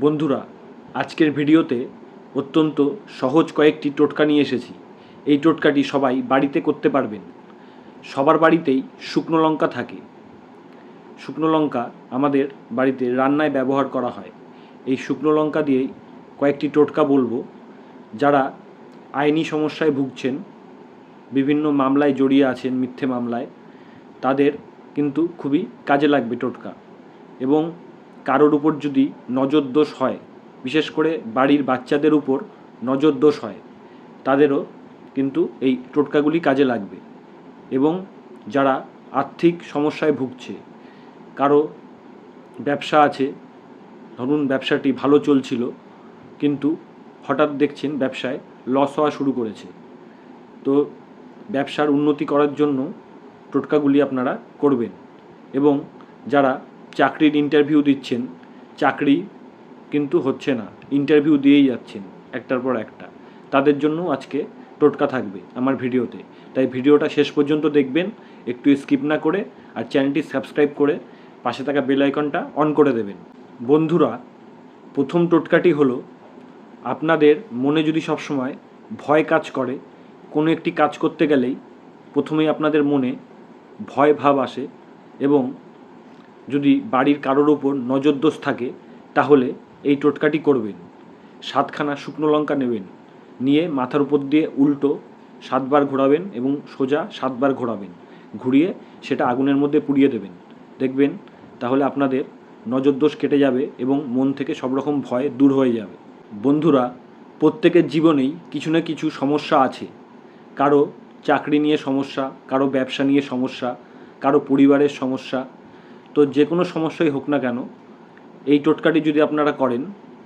বন্ধুরা, আজকের ভিডিওতে অত্যন্ত সহজ কয়েকটি টোটকা নিয়ে এসেছি। এই টোটকাটি সবাই বাড়িতে করতে পারবেন। সবার বাড়িতেই শুকনো লঙ্কা থাকে। শুকনো লঙ্কা আমাদের বাড়িতে রান্নায় ব্যবহার করা হয়। এই শুকনো লঙ্কা দিয়েই কয়েকটি টোটকা বলব। যারা আইনি সমস্যায় ভুগছেন, বিভিন্ন মামলায় জড়িয়ে আছেন, মিথ্যে মামলায়, তাদের কিন্তু খুবই কাজে লাগবে টোটকা। এবং কারোর উপর যদি নজর দোষ হয়, বিশেষ করে বাড়ির বাচ্চাদের উপর নজর দোষ হয়, তাদেরও কিন্তু এই টোটকাগুলি কাজে লাগবে। এবং যারা আর্থিক সমস্যায় ভুগছে, কারও ব্যবসা আছে, ধরুন ব্যবসাটি ভালো চলছিল, কিন্তু হঠাৎ দেখছেন ব্যবসায় লস হওয়া শুরু করেছে। তো ব্যবসার উন্নতি করার জন্য টোটকাগুলি আপনারা করবেন। এবং যারা চাকরির ইন্টারভিউ দিচ্ছেন। চাকরি কিন্তু হচ্ছে না। ইন্টারভিউ দিয়েই যাচ্ছেন, একটার পর একটা। তাদের জন্য আজকে টোটকা থাকবে আমার ভিডিওতে। তাই ভিডিওটা শেষ পর্যন্ত দেখবেন, একটু স্কিপ না করে, আর চ্যানেলটি সাবস্ক্রাইব করে পাশে থাকা বেল আইকনটা অন করে দেবেন। বন্ধুরা, প্রথম টোটকাটি হলো, আপনাদের মনে যদি সবসময় ভয় কাজ করে, কোনো একটি কাজ করতে গেলেই প্রথমেই আপনাদের মনে ভয় ভাব আসে এবং যদি বাড়ির কারোর ওপর নজরদোষ থাকে, তাহলে এই টোটকাটি করবেন। সাতখানা শুকনো লঙ্কা নেবেন। নিয়ে মাথার উপর দিয়ে উল্টো সাতবার ঘোরাবেন এবং সোজা সাতবার ঘোরাবেন। ঘুরিয়ে সেটা আগুনের মধ্যে পুড়িয়ে দেবেন। দেখবেন তাহলে আপনাদের নজরদোষ কেটে যাবে এবং মন থেকে সব রকম ভয় দূর হয়ে যাবে। বন্ধুরা, প্রত্যেকের জীবনেই কিছু না কিছু সমস্যা আছে। কারও চাকরি নিয়ে সমস্যা, কারও ব্যবসা নিয়ে সমস্যা, কারও পরিবারের সমস্যা তো যে কোনো সমস্যাই হোক না কেন, এই টোটকাটি যদি আপনারা করেন,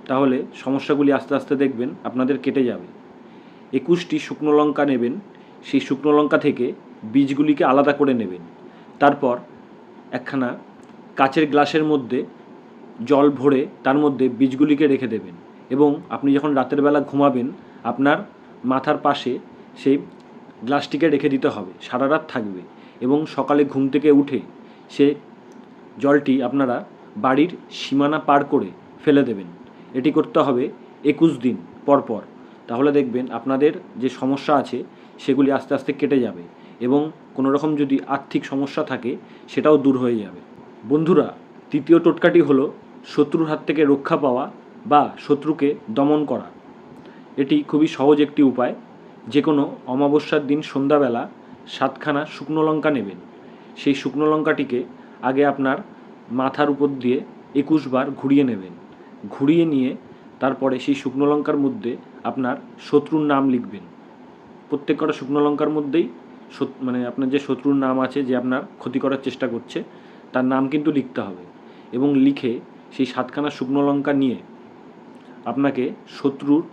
তাহলে সমস্যাগুলি আস্তে আস্তে দেখবেন, আপনাদের কেটে যাবে। একুশটি শুকনো লঙ্কা নেবেন, সেই শুকনো লঙ্কা থেকে বীজগুলিকে আলাদা করে নেবেন। তারপর একখানা কাচের গ্লাসের মধ্যে জল ভরে তার মধ্যে বীজগুলিকে রেখে দেবেন এবং আপনি যখন রাতের বেলা ঘুমাবেন, আপনার মাথার পাশে সেই গ্লাসটিকে রেখে দিতে হবে, সারা রাত থাকবে এবং সকালে ঘুম থেকে উঠে সে জলটি আপনারা বাড়ির সীমানা পার করে ফেলে দেবেন। এটি করতে হবে একুশ দিন পর পর। তাহলে দেখবেন আপনাদের যে সমস্যা আছে, সেগুলি আস্তে আস্তে কেটে যাবে এবং কোনো রকম যদি আর্থিক সমস্যা থাকে, সেটাও দূর হয়ে যাবে। বন্ধুরা, তৃতীয় টোটকাটি হলো শত্রুর হাত থেকে রক্ষা পাওয়া বা শত্রুকে দমন করা। এটি খুবই সহজ একটি উপায়। যে কোনো অমাবস্যার দিন সন্ধ্যাবেলা সাতখানা শুকনো লঙ্কা নেবেন। সেই শুকনো লঙ্কাটিকে আগে আপনার মাথার উপর দিয়ে একুশ বার ঘুরিয়ে নেবেন। ঘুরিয়ে নিয়ে তারপরে সেই শুকনো লঙ্কার মধ্যে আপনার শত্রুর নাম লিখবেন। প্রত্যেক কটা শুকনো লঙ্কার মধ্যেই মানে আপনার যে শত্রুর নাম আছে, যে আপনার ক্ষতি করার চেষ্টা করছে, তার নাম কিন্তু লিখতে হবে। এবং লিখে সেই সাতখানা শুকনো লঙ্কা নিয়ে আপনাকে শত্রুর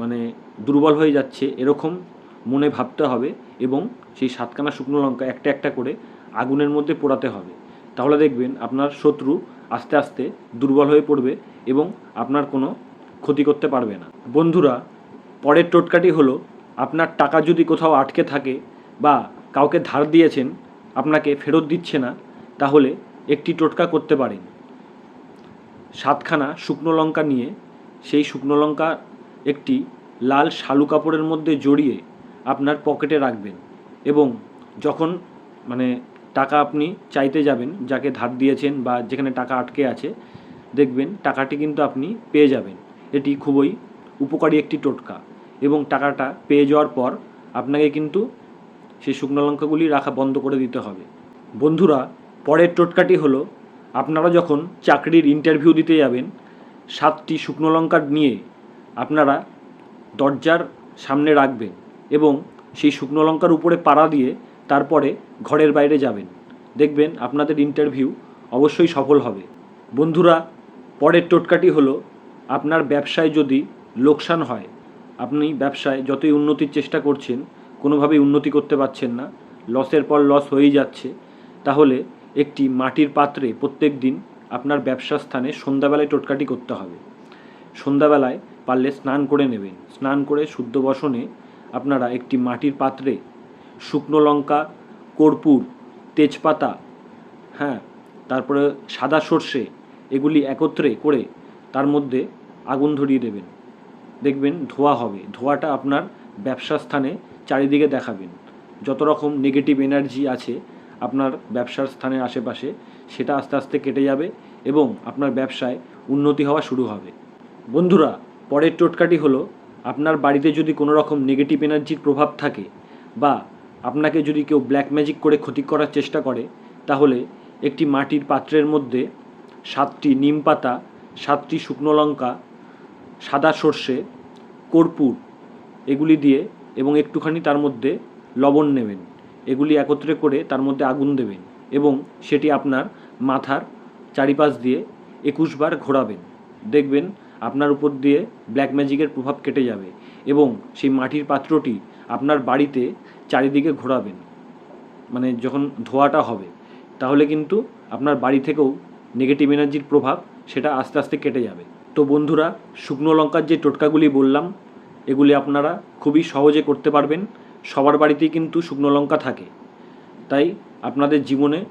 মানে দুর্বল হয়ে যাচ্ছে এরকম মনে ভাবতে হবে এবং সেই সাতখানা শুকনো লঙ্কা একটা একটা করে আগুনের মধ্যে পোড়াতে হবে। তাহলে দেখবেন আপনার শত্রু আস্তে আস্তে দুর্বল হয়ে পড়বে এবং আপনার কোনো ক্ষতি করতে পারবে না। বন্ধুরা, পরের টোটকাটি হলো, আপনার টাকা যদি কোথাও আটকে থাকে বা কাউকে ধার দিয়েছেন, আপনাকে ফেরত দিচ্ছে না, তাহলে একটি টোটকা করতে পারেন। সাতখানা শুকনো লঙ্কা নিয়ে সেই শুকনো লঙ্কা একটি লাল শালু কাপড়ের মধ্যে জড়িয়ে আপনার পকেটে রাখবেন এবং যখন মানে টাকা আপনি চাইতে যাবেন, যাকে ধার দিয়েছেন বা যেখানে টাকা আটকে আছে, দেখবেন টাকাটি কিন্তু আপনি পেয়ে যাবেন। এটি খুবই উপকারী একটি টোটকা এবং টাকাটা পেয়ে যাওয়ার পর আপনাকে কিন্তু সেই শুকনো লঙ্কাগুলি রাখা বন্ধ করে দিতে হবে। বন্ধুরা, পরের টোটকাটি হলো, আপনারা যখন চাকরির ইন্টারভিউ দিতে যাবেন, সাতটি শুকনো লঙ্কা নিয়ে আপনারা দরজার সামনে রাখবেন এবং সেই শুকনো লঙ্কার উপরে পাড়া দিয়ে তারপরে ঘরের বাইরে যাবেন। দেখবেন আপনাদের ইন্টারভিউ অবশ্যই সফল হবে। বন্ধুরা, পরের টোটকাটি হলো, আপনার ব্যবসায় যদি লোকসান হয়, আপনি ব্যবসায় যতই উন্নতির চেষ্টা করছেন, কোনোভাবেই উন্নতি করতে পারছেন না, লসের পর লস হয়েই যাচ্ছে, তাহলে একটি মাটির পাত্রে প্রত্যেক দিন আপনার ব্যবসা স্থানে সন্ধ্যাবেলায় টোটকাটি করতে হবে। সন্ধ্যাবেলায় পারলে স্নান করে নেবেন। স্নান করে শুদ্ধ বসনে আপনারা একটি মাটির পাত্রে শুকনো লঙ্কা, কর্পূর, তেজপাতা হ্যাঁ তারপরে সাদা সর্ষে, এগুলি একত্রে করে তার মধ্যে আগুন ধরিয়ে দেবেন। দেখবেন ধোঁয়া হবে। ধোঁয়াটা আপনার ব্যবসা স্থানে চারিদিকে দেখাবেন। যত রকম নেগেটিভ এনার্জি আছে আপনার ব্যবসার স্থানের আশেপাশে, সেটা আস্তে আস্তে কেটে যাবে এবং আপনার ব্যবসায় উন্নতি হওয়া শুরু হবে। বন্ধুরা, পরের টোটকাটি হলো, আপনার বাড়িতে যদি কোনো রকম নেগেটিভ এনার্জির প্রভাব থাকে বা আপনাকে যদি কেউ ব্ল্যাক ম্যাজিক করে ক্ষতি করার চেষ্টা করে, তাহলে একটি মাটির পাত্রের মধ্যে সাতটি নিম পাতা, সাতটি শুকনো লঙ্কা, সাদা সর্ষে, কর্পূর এগুলি দিয়ে এবং একটুখানি তার মধ্যে লবণ নেবেন। এগুলি একত্রে করে তার মধ্যে আগুন দেবেন এবং সেটি আপনার মাথার চারিপাশ দিয়ে একুশ বার ঘোরাবেন। দেখবেন আপনার উপর দিয়ে ব্ল্যাক ম্যাজিকের প্রভাব কেটে যাবে এবং সেই মাটির পাত্রটি আপনার বাড়িতে চারিদিকে ঘোরাবেন মানে যখন ধোয়াটা হবে, তাহলে কিন্তু আপনার বাড়ি থেকেও নেগেটিভ এনার্জির প্রভাব সেটা আস্তে আস্তে কেটে যাবে। তো বন্ধুরা, শুকনো লঙ্কার যে টোটকাগুলি বললাম, এগুলি আপনারা খুবই সহজে করতে পারবেন। সবার বাড়িতেই কিন্তু শুকনো লঙ্কা থাকে। তাই আপনাদের জীবনে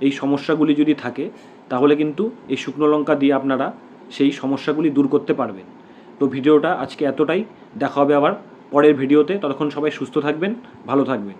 এই সমস্যাগুলি যদি থাকে, তাহলে কিন্তু এই শুকনো লঙ্কা দিয়ে আপনারা সেই সমস্যাগুলি দূর করতে পারবেন। তো ভিডিওটা আজকে এতটাই। দেখা হবে আবার পরের ভিডিওতে। ততক্ষণ সবাই সুস্থ থাকবেন ভালো থাকবেন।